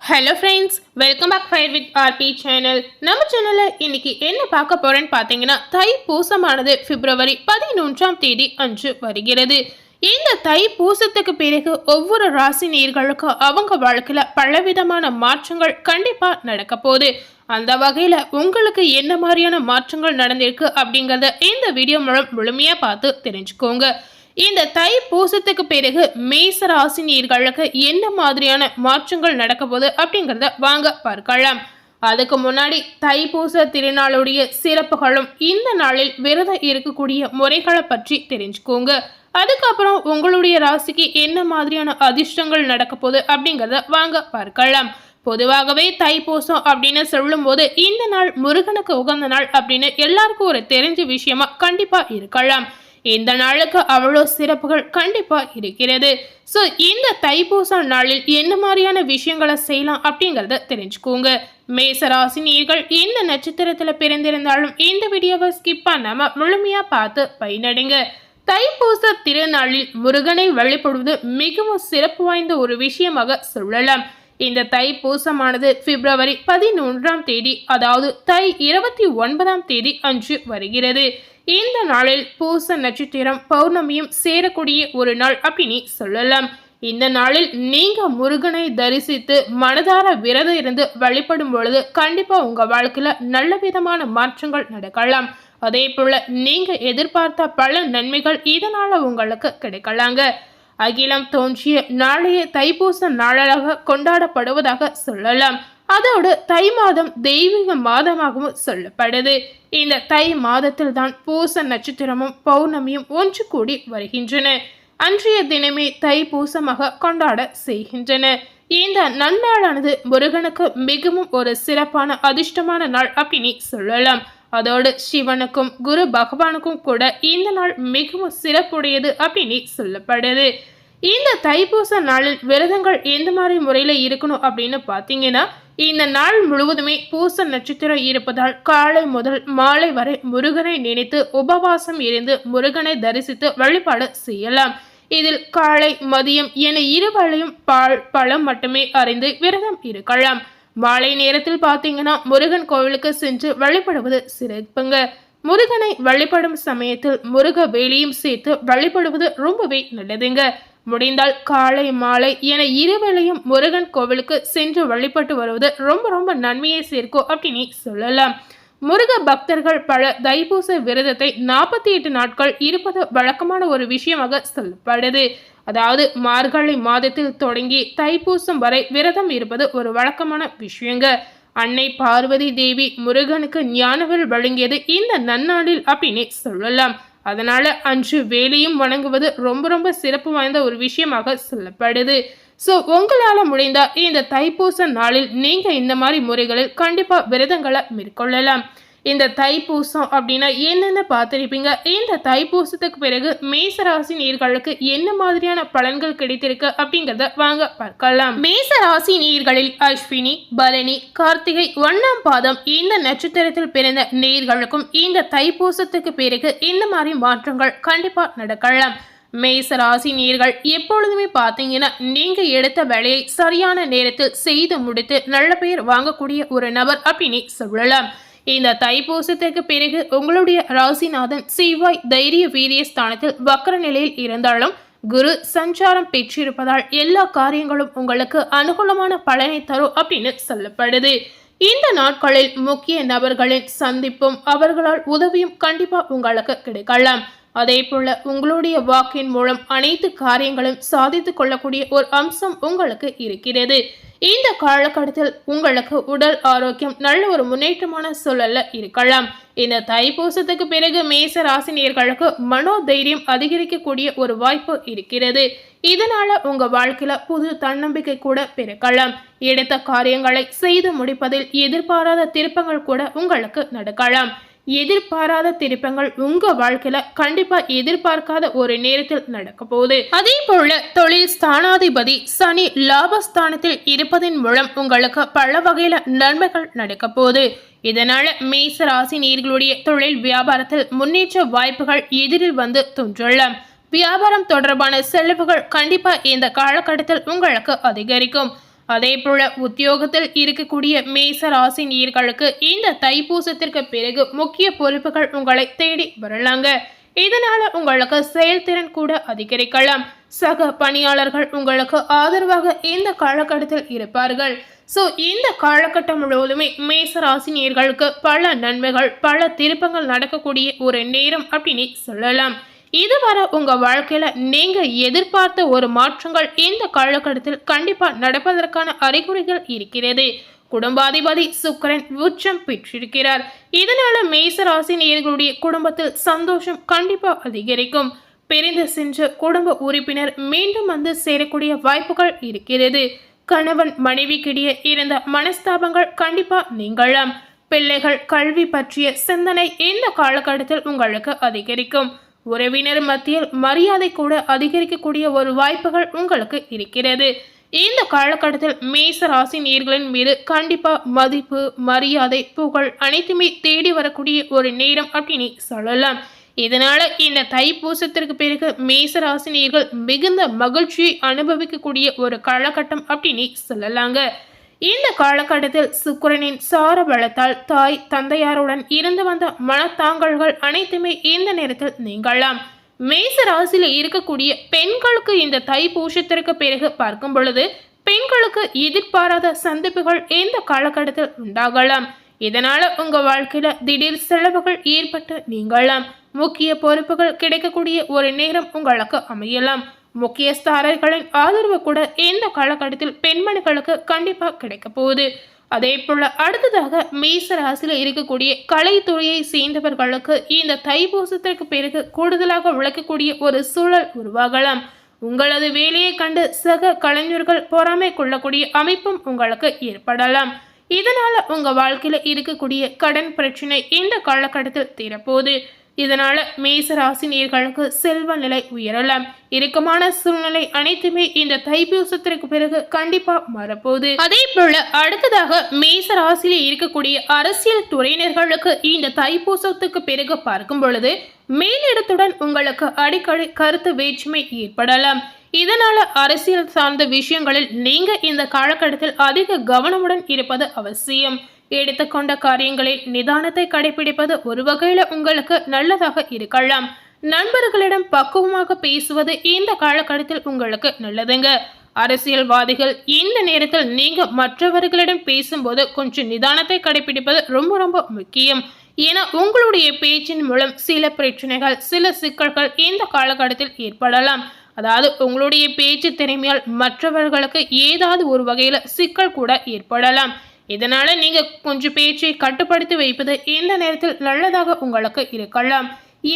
Hello friends welcome back fire with RP channel நம்ம சேனலில் இன்னைக்கு என்ன பார்க்க போறேன்னு பார்த்தீங்கன்னா தை பூசமானது பிப்ரவரி பதினொன்றாம் தேதி அன்று வருகிறது. இந்த தை பூசத்துக்கு பிறகு ஒவ்வொரு ராசி நேர்களுக்கும் அவங்க வாழ்க்கையில் பலவிதமான மாற்றங்கள் கண்டிப்பாக நடக்க போகுது. அந்த வகையில் உங்களுக்கு என்ன மாதிரியான மாற்றங்கள் நடந்திருக்கு அப்படிங்கிறத இந்த வீடியோ மூலம் முழுமையாக பார்த்து தெரிஞ்சுக்கோங்க. இந்த தை பூசத்துக்கு பிறகு மேச ராசினியர்களுக்கு என்ன மாதிரியான மாற்றங்கள் நடக்க போகுது அப்படிங்கிறத வாங்க பார்க்கலாம். அதுக்கு முன்னாடி தைப்பூச திருநாளுடைய சிறப்புகளும் இந்த நாளில் விரதம் இருக்கக்கூடிய முறைகளை பற்றி தெரிஞ்சுக்கோங்க. அதுக்கப்புறம் உங்களுடைய ராசிக்கு என்ன மாதிரியான அதிர்ஷ்டங்கள் நடக்க போகுது அப்படிங்கிறத வாங்க பார்க்கலாம். பொதுவாகவே தைப்பூசம் அப்படின்னு சொல்லும்போது இந்த நாள் முருகனுக்கு உகந்த நாள் அப்படின்னு எல்லாருக்கும் ஒரு தெரிஞ்ச விஷயமா கண்டிப்பா இருக்கலாம். இந்த நாளுக்கு அவ்வளோ சிறப்புகள் கண்டிப்பாக இருக்கிறது. ஸோ இந்த தைப்பூச நாளில் என்ன மாதிரியான விஷயங்களை செய்யலாம் அப்படிங்கிறத தெரிஞ்சுக்கோங்க. மேசராசினியர்கள் இந்த நட்சத்திரத்தில் பிறந்திருந்தாலும் இந்த வீடியோவை ஸ்கிப் பண்ணாமல் முழுமையாக பார்த்து பயனடைங்க. தைப்பூச திருநாளில் முருகனை வழிபடுவது மிகவும் சிறப்பு வாய்ந்த ஒரு விஷயமாக சொல்லலாம். இந்த தைப்பூசமானது பிப்ரவரி பதினொன்றாம் தேதி அதாவது தை இருபத்தி ஒன்பதாம் தேதி அன்று வருகிறது. இந்த நாளில் பூச நட்சத்திரம் பௌர்ணமியும் சேரக்கூடிய ஒரு நாள் அப்படின்னு சொல்லலாம். இந்த நாளில் நீங்க முருகனை தரிசித்து மனதார விரதம் இருந்து வழிபடும் பொழுது கண்டிப்பா உங்க வாழ்க்கையில நல்ல விதமான மாற்றங்கள் நடக்கலாம். அதே போல நீங்க எதிர்பார்த்த பல நன்மைகள் இதனால உங்களுக்கு கிடைக்கலாங்க. அகிலம் தோன்றிய நாளைய தைப்பூச நாளாக கொண்டாடப்படுவதாக சொல்லலாம். அதோடு தை மாதம் தெய்வீக மாதமாகவும் சொல்லப்படுது. இந்த தை மாதத்தில் தான் பூச நட்சத்திரமும் பௌர்ணமியும் ஒன்று கூடி வருகின்றன. அன்றைய தினமே தை பூசமாக கொண்டாட செய்கின்றன. இந்த நன்னாளானது முருகனுக்கு மிகவும் ஒரு சிறப்பான அதிர்ஷ்டமான நாள் அப்படின்னு சொல்லலாம். அதோடு சிவனுக்கும் குரு பகவானுக்கும் கூட இந்த நாள் மிகவும் சிறப்புடையது அப்படின்னு சொல்லப்படுது. இந்த தைப்பூச நாளில் விரதங்கள் எந்த மாதிரி முறையில் இருக்கணும் அப்படின்னு பார்த்தீங்கன்னா இந்த நாள் முழுவதுமே பூச நட்சத்திரம் இருப்பதால் காலை முதல் மாலை வரை முருகனை நினைத்து உபவாசம் இருந்து முருகனை தரிசித்து வழிபாடு செய்யலாம். இதில் காலை மதியம் என இருவளையும் பால் பழம் மட்டுமே அறிந்து விரதம் இருக்கலாம். மாலை நேரத்தில் பார்த்தீங்கன்னா முருகன் கோவிலுக்கு சென்று வழிபடுவது சிறப்புங்க. முருகனை வழிபடும் சமயத்தில் முருக வேலியும் சேர்த்து வழிபடுவது ரொம்பவே நல்லதுங்க. முடிந்தால் காலை மாலை என இருவேளையும் முருகன் கோவிலுக்கு சென்று வழிபட்டு வருவது ரொம்ப ரொம்ப நன்மையை சேர்க்கும் அப்படின்னு சொல்லலாம். முருக பக்தர்கள் பல தைப்பூச விரதத்தை நாற்பத்தி எட்டு நாட்கள் இருப்பது வழக்கமான ஒரு விஷயமாக சொல்லப்படுது. அதாவது மார்கழி மாதத்தில் தொடங்கி தைப்பூசம் வரை விரதம் இருப்பது ஒரு வழக்கமான விஷயங்க. அன்னை பார்வதி தேவி முருகனுக்கு ஞானவில் வழங்கியது இந்த நன்னாளில் அப்படின்னு சொல்லலாம். அதனால் அன்று வேலையும் வணங்குவது ரொம்ப ரொம்ப சிறப்பு வாய்ந்த ஒரு விஷயமாக சொல்லப்படுது. ஸோ உங்களால் முடிந்தால் இந்த தைப்பூச நாளில் நீங்கள் இந்த மாதிரி முறைகளில் கண்டிப்பாக விரதங்களை மேற்கொள்ளலாம். இந்த தைப்பூசம் அப்படின்னா என்னென்ன பார்த்துருப்பீங்க? இந்த தைப்பூசத்துக்கு பிறகு மேசராசி நீர்களுக்கு என்ன மாதிரியான பலன்கள் கிடைத்திருக்கு அப்படிங்கிறத வாங்க பார்க்கலாம். மேசராசி நீர்களில் அஸ்வினி பரணி கார்த்திகை ஒன்னாம் பாதம் இந்த நட்சத்திரத்தில் பிறந்த நீர்களுக்கும் இந்த தைப்பூசத்துக்கு பிறகு இந்த மாதிரி மாற்றங்கள் கண்டிப்பா நடக்கலாம். மேசராசி நீர்கள் எப்பொழுதுமே பார்த்தீங்கன்னா நீங்கள் எடுத்த வேலையை சரியான நேரத்தில் செய்து முடித்து நல்ல பெயர் வாங்கக்கூடிய ஒரு நபர் அப்படின்னு சொல்லலாம். இந்த தைப்பூசத்திற்கு பிறகு உங்களுடைய ராசிநாதன் செவ்வாய் தைரிய வீரிய ஸ்தானத்தில் வக்கர நிலையில் இருந்தாலும் குரு சஞ்சாரம் பெற்றிருப்பதால் எல்லா காரியங்களும் உங்களுக்கு அனுகூலமான பலனை தரும் அப்படின்னு சொல்லப்படுது. இந்த நாட்களில் முக்கிய நபர்களின் சந்திப்பும் அவர்களால் உதவியும் கண்டிப்பா உங்களுக்கு கிடைக்கலாம். அதே போல உங்களுடைய வாக்கின் மூலம் அனைத்து காரியங்களும் சாதித்து கொள்ளக்கூடிய ஒரு அம்சம் உங்களுக்கு இருக்கிறது. இந்த காலகட்டத்தில் உங்களுக்கு உடல் ஆரோக்கியம் நல்ல ஒரு முன்னேற்றமான சூழல்ல இருக்கலாம். இந்த தைப்பூசத்துக்கு பிறகு மேச ராசினியர்களுக்கு மனோதைரியம் அதிகரிக்கக்கூடிய ஒரு வாய்ப்பு இருக்கிறது. இதனால உங்க வாழ்க்கையில புது தன்னம்பிக்கை கூட பிறக்கலாம். எடுத்த காரியங்களை செய்து முடிப்பதில் எதிர்பாராத திருப்பங்கள் கூட உங்களுக்கு நடக்கலாம். எதிர்பாராத திருப்பங்கள் உங்க வாழ்க்கையில கண்டிப்பா எதிர்பார்க்காத ஒரு நேரத்தில் நடக்க போகுது. அதே போல தொழில் ஸ்தானாதிபதி சனி லாபஸ்தானத்தில் இருப்பதன் மூலம் உங்களுக்கு பல வகையில நன்மைகள் நடக்க போகுது. இதனால மேச ராசி நேர்களுடைய தொழில் வியாபாரத்தில் முன்னேற்ற வாய்ப்புகள் எதிரில் வந்து தோன்றலாம் வியாபாரம் தொடர்பான செலவுகள் கண்டிப்பா இந்த காலகட்டத்தில் உங்களுக்கு அதிகரிக்கும். அதே போல உத்தியோகத்தில் இருக்கக்கூடிய மேச ராசி நீர்களுக்கு இந்த தைப்பூசத்திற்கு பிறகு முக்கிய பொறுப்புகள் உங்களை தேடி வரலாங்க. இதனால உங்களுக்கு செயல்திறன் கூட அதிகரிக்கலாம். சக பணியாளர்கள் உங்களுக்கு ஆதரவாக இந்த காலகட்டத்தில் இருப்பார்கள். ஸோ இந்த காலகட்டம் முழுவதுமே மேசராசினியர்களுக்கு பல நன்மைகள் பல திருப்பங்கள் நடக்கக்கூடிய ஒரு நேரம் அப்படின்னு சொல்லலாம். இதுவரை உங்கள் வாழ்க்கையில் நீங்கள் எதிர்பார்த்த ஒரு மாற்றங்கள் இந்த காலகட்டத்தில் கண்டிப்பாக நடப்பதற்கான அறிகுறிகள் இருக்கிறது. குடும்பாதிபதி சுக்கரன் உச்சம் பெற்றிருக்கிறார். இதனால மேசராசி நேர்களுடைய குடும்பத்தில் சந்தோஷம் கண்டிப்பாக அதிகரிக்கும். பிரிந்து சென்ற குடும்ப உறுப்பினர் மீண்டும் வந்து சேரக்கூடிய வாய்ப்புகள் இருக்கிறது. கணவன் மனைவிக்கிடையே இருந்த மனஸ்தாபங்கள் கண்டிப்பாக நீங்களாம் பிள்ளைகள் கல்வி பற்றிய சிந்தனை இந்த காலகட்டத்தில் உங்களுக்கு அதிகரிக்கும். உறவினர் மத்தியில் மரியாதை கூட அதிகரிக்கக்கூடிய ஒரு வாய்ப்புகள் உங்களுக்கு இருக்கிறது. இந்த காலகட்டத்தில் மேச ராசி நேர்களின் மீது கண்டிப்பா மதிப்பு மரியாதை புகழ் அனைத்துமே தேடி வரக்கூடிய ஒரு நேரம் அப்படின்னு சொல்லலாம். இதனால இந்த தைப்பூசத்திற்கு பிறகு மேச ராசி மிகுந்த மகிழ்ச்சியை அனுபவிக்கக்கூடிய ஒரு காலகட்டம் அப்படின்னு சொல்லலாங்க. இந்த காலகட்டத்தில் சுக்கிரனின் சார பலத்தால் தாய் தந்தையாருடன் இருந்து வந்த மனத்தாங்கல்கள் அனைத்துமே இந்த நேரத்தில் நீங்களாம் மேச ராசியில் இருக்கக்கூடிய பெண்களுக்கு இந்த தை பூஷத்திற்கு பிறகு பார்க்கும் பொழுது பெண்களுக்கு எதிர்பாராத சந்திப்புகள் இந்த காலகட்டத்தில் உண்டாகலாம். இதனால உங்க வாழ்க்கையில திடீர் செலவுகள் ஏற்பட்டு நீங்களாம் முக்கிய பொறுப்புகள் கிடைக்கக்கூடிய ஒரு நேரம் உங்களுக்கு அமையலாம். முக்கியஸ்தாரர்களின் ஆதரவு கூட இந்த காலகட்டத்தில் பெண்மணிகளுக்கு கண்டிப்பாக கிடைக்க போகுது. அதே போல அடுத்ததாக மேச ராசியில் இருக்கக்கூடிய கலைத்துறையை சேர்ந்தவர்களுக்கு இந்த தைப்பூசத்திற்கு பிறகு கூடுதலாக விளக்கக்கூடிய ஒரு சூழல் உருவாகலாம். உங்களது வேலையை கண்டு சக கலைஞர்கள் பொறாமை கொள்ளக்கூடிய அமைப்பும் உங்களுக்கு ஏற்படலாம். இதனால உங்க வாழ்க்கையில இருக்கக்கூடிய கடன் பிரச்சனை இந்த காலகட்டத்தில் தீரப்போகுது. இதனால மேசராசி நேர்களுக்கு செல்வ நிலை உயரலாம். இறுக்கமான சூழ்நிலை அனைத்துமே இந்த தைப்பூசத்திற்கு பிறகு கண்டிப்பா மாறப்போகுது அதே போல அடுத்ததாக மேச ராசியில் இருக்கக்கூடிய அரசியல் துறையினர்களுக்கு இந்த தைப்பூசத்துக்கு பிறகு பார்க்கும் பொழுது மேலிடத்துடன் உங்களுக்கு அடிக்கடி கருத்து வேற்றுமை ஏற்படலாம். இதனால அரசியல் சார்ந்த விஷயங்களில் நீங்க இந்த காலகட்டத்தில் அதிக கவனமுடன் இருப்பது அவசியம். எடுத்துக்கொண்ட காரியங்களில் நிதானத்தை கடைபிடிப்பது ஒரு வகையில் உங்களுக்கு நல்லதாக இருக்கலாம். நண்பர்களிடம் பக்குவமாக பேசுவது இந்த காலகட்டத்தில் உங்களுக்கு நல்லதுங்க. அரசியல்வாதிகள் இந்த நேரத்தில் நீங்க மற்றவர்களிடம் பேசும்போது கொஞ்சம் நிதானத்தை கடைபிடிப்பது ரொம்ப ரொம்ப முக்கியம். ஏன்னா உங்களுடைய பேச்சின் மூலம் சில பிரச்சனைகள் சில சிக்கல்கள் இந்த காலகட்டத்தில் ஏற்படலாம். அதாவது உங்களுடைய பேச்சு திறமையால் மற்றவர்களுக்கு ஏதாவது ஒரு வகையில் சிக்கல் கூட ஏற்படலாம். இதனால் நீங்கள் கொஞ்சம் பேச்சை கட்டுப்படுத்தி வைப்பது இந்த நேரத்தில் நல்லதாக உங்களுக்கு இருக்கலாம்.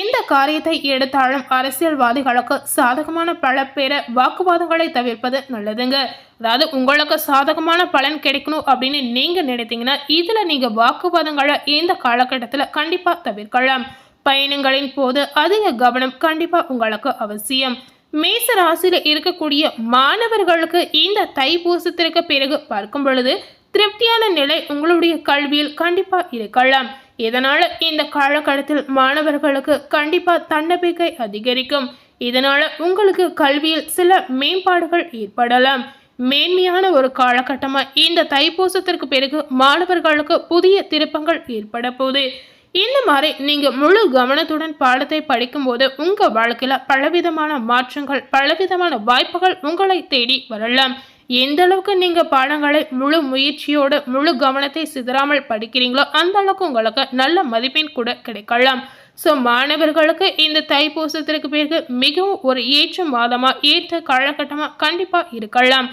எந்த காரியத்தை எடுத்தாலும் அரசியல்வாதிகளுக்கு சாதகமான பல பேர வாக்குவாதங்களை தவிர்ப்பது நல்லதுங்க. அதாவது உங்களுக்கு சாதகமான பலன் கிடைக்கணும் அப்படின்னு நீங்கள் நினைத்தீங்கன்னா இதில் நீங்கள் வாக்குவாதங்களை இந்த காலகட்டத்தில் கண்டிப்பாக தவிர்க்கலாம். பயணங்களின் போது அதிக கவனம் கண்டிப்பாக உங்களுக்கு அவசியம். மேச ராசியில் இருக்கக்கூடிய மாணவர்களுக்கு இந்த தைப்பூசத்திற்கு பிறகு பார்க்கும் பொழுது திருப்தியான நிலை உங்களுடைய கல்வியில் கண்டிப்பாக இருக்கலாம். இதனால் இந்த காலகட்டத்தில் மாணவர்களுக்கு கண்டிப்பாக தன்னம்பிக்கை அதிகரிக்கும். இதனால் உங்களுக்கு கல்வியில் சில மேம்பாடுகள் ஏற்படலாம். மேன்மையான ஒரு காலகட்டமாக இந்த தைப்பூசத்திற்கு பிறகு மாணவர்களுக்கு புதிய திருப்பங்கள் ஏற்பட போகுது. இந்த மாதிரி நீங்கள் முழு கவனத்துடன் பாடத்தை படிக்கும்போது உங்கள் வாழ்க்கையில் பலவிதமான மாற்றங்கள் பலவிதமான வாய்ப்புகள் உங்களை தேடி வரலாம். எந்த அளவுக்கு நீங்கள் பாடங்களை முழு முயற்சியோடு முழு கவனத்தை சிதறாமல் படிக்கிறீங்களோ அந்த அளவுக்கு உங்களுக்கு நல்ல மதிப்பெண் கூட கிடைக்கலாம். ஸோ மாணவர்களுக்கு இந்த தைப்பூசத்திற்கு பிறகு மிகவும் ஒரு ஏற்ற மாதமாக ஏற்ற காலகட்டமாக கண்டிப்பாக இருக்கலாம்.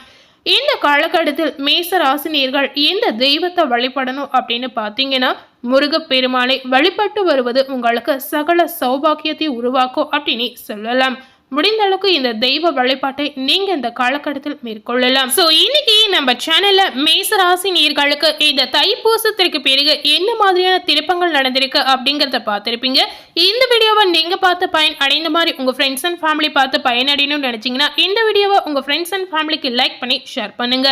இந்த காலகட்டத்தில் மேச ராசினியர்கள் எந்த தெய்வத்தை வழிபடணும் அப்படின்னு பார்த்தீங்கன்னா முருகப்பெருமானை வழிபட்டு வருவது உங்களுக்கு சகல சௌபாக்கியத்தை உருவாக்கும் அப்படின்னு சொல்லலாம். முடிந்த அளவுக்கு இந்த தெய்வ வழிபாட்டை நீங்க இந்த காலகட்டத்தில் மேற்கொள்ளலாம். ஸோ இன்னைக்கு நம்ம சேனல்ல மேசராசி நீர்களுக்கு இந்த தைப்பூசத்திற்கு பிறகு என்ன மாதிரியான திருப்பங்கள் நடந்திருக்கு அப்படிங்கிறத பார்த்துருப்பீங்க. இந்த வீடியோவை நீங்க பார்த்து பயன் அடைந்த மாதிரி உங்க ஃப்ரெண்ட்ஸ் அண்ட் ஃபேமிலி பார்த்து பயனடையணும்னு நினைச்சீங்கன்னா இந்த வீடியோவை உங்க ஃப்ரெண்ட்ஸ் அண்ட் ஃபேமிலிக்கு லைக் பண்ணி ஷேர் பண்ணுங்க.